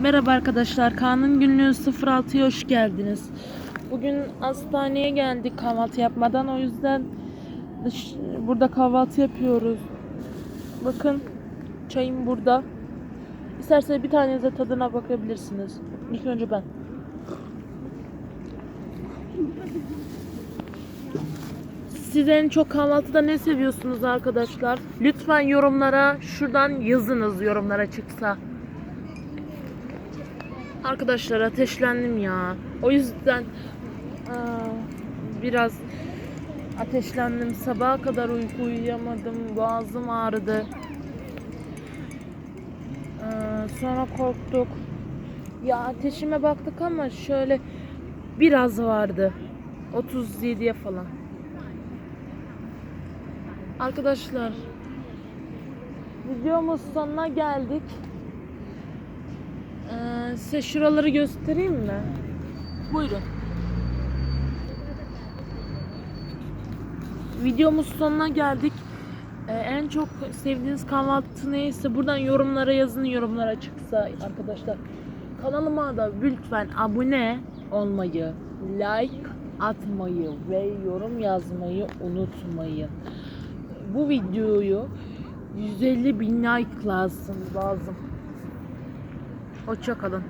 Merhaba arkadaşlar. Kaan'ın günlüğü 06'ya hoş geldiniz. Bugün hastaneye geldik kahvaltı yapmadan. O yüzden dış, burada kahvaltı yapıyoruz. Bakın çayım burada. İsterseniz bir tanenize tadına bakabilirsiniz. İlk önce ben. Siz en çok kahvaltıda ne seviyorsunuz arkadaşlar? Lütfen yorumlara şuradan yazınız yorumlara çıksa. Arkadaşlar ateşlendim ya. O yüzden biraz ateşlendim. Sabaha kadar uyku uyuyamadım. Boğazım ağrıdı. Sonra korktuk. Ya ateşime baktık ama şöyle biraz vardı. 37'ye falan. Arkadaşlar videomuz sonuna geldik. Size şuraları göstereyim mi? Buyurun. Videomuz sonuna geldik. Ee, en çok sevdiğiniz kahvaltı neyse buradan yorumlara yazın yorumlara çıksa arkadaşlar. Kanalıma da lütfen abone olmayı, like atmayı ve yorum yazmayı unutmayın. Bu videoyu 150 bin like lazım. lazım. Hoşça kalın.